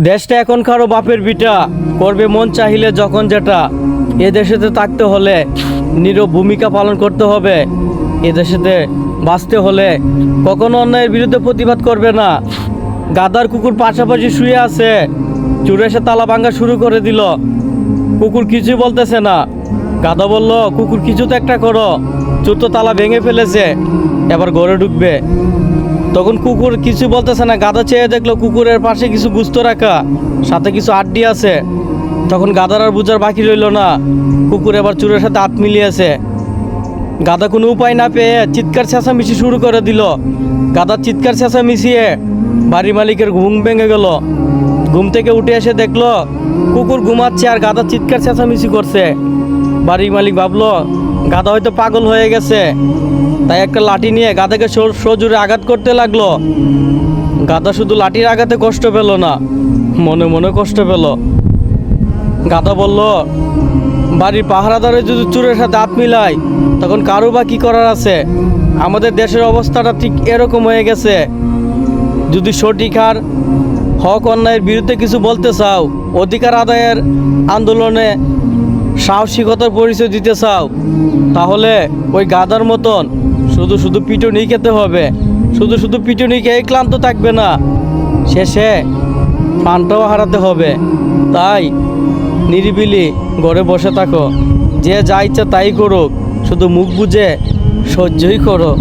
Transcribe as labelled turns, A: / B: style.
A: দেশটা এখন কারও বাপের বিটা করবে মন চাহিলে যখন যেটা। এ দেশেতে থাকতে হলে নীরব ভূমিকা পালন করতে হবে। এ দেশেতে বাঁচতে হলে কখনো অন্যায়ের বিরুদ্ধে প্রতিবাদ করবে না। গাদার কুকুর পাশাপাশি শুয়ে আছে। চুরে এসে তালা ভাঙ্গা শুরু করে দিল। কুকুর কিছুই বলতেছে না। গাদা বলল, কুকুর, কিছু তো একটা করো। চোর তো তালা ভেঙে ফেলেছে, এবার ঘরে ঢুকবে। তখন কুকুর কিছু বলতেছে না গাদা চেয়ে দেখল কুকুরের পাশে কিছু গুস্ত রাখা, সাথে কিছু আড্ডি আছে। তখন গাদার আর বুঝার বাকি রইল না, কুকুর এবার চুরের সাথে হাত মিলিয়েছে। গাদা কোনো উপায় না পেয়ে চিৎকার চেঁচামেচি শুরু করে দিল। গাদার চিৎকার চেঁচামেচিয়ে বাড়ি মালিকের ঘুম ভেঙে গেল। ঘুম থেকে উঠে এসে দেখল, কুকুর ঘুমাচ্ছে আর গাদা চিৎকার চেঁচামেচি করছে। বাড়ির মালিক ভাবলো গাদা হয়তো পাগল হয়ে গেছে। তাই একটা লাঠি নিয়ে গাদাকে সো- সজোরে আঘাত করতে লাগল। গাদা শুধু লাঠির আঘাতে কষ্ট পেল না, মনে মনে কষ্ট পেল। গাধা বলল, বাড়ির পাহারাদারে যদি চোরের সাথে হাত মিলাই তখন কারও বা কী করার আছে? আমাদের দেশের অবস্থাটা ঠিক এরকম হয়ে গেছে। যদি সঠিক আর হক অন্যায়ের বিরুদ্ধে কিছু বলতে চাও, অধিকার আদায়ের আন্দোলনে সাহসিকতার পরিচয় দিতে চাও, তাহলে ওই গাদার মতন শুধু শুধু পিটুনি খেতে হবে। শুধু শুধু পিটুনি খেয়ে ক্লান্ত থাকবে না। শেষে পানটাও হারাতে হবে। তাই নিরিবিলি ঘরে বসে থাকো। যে যা ইচ্ছা তাই করুক। শুধু মুখ বুঝে সহ্যই করো।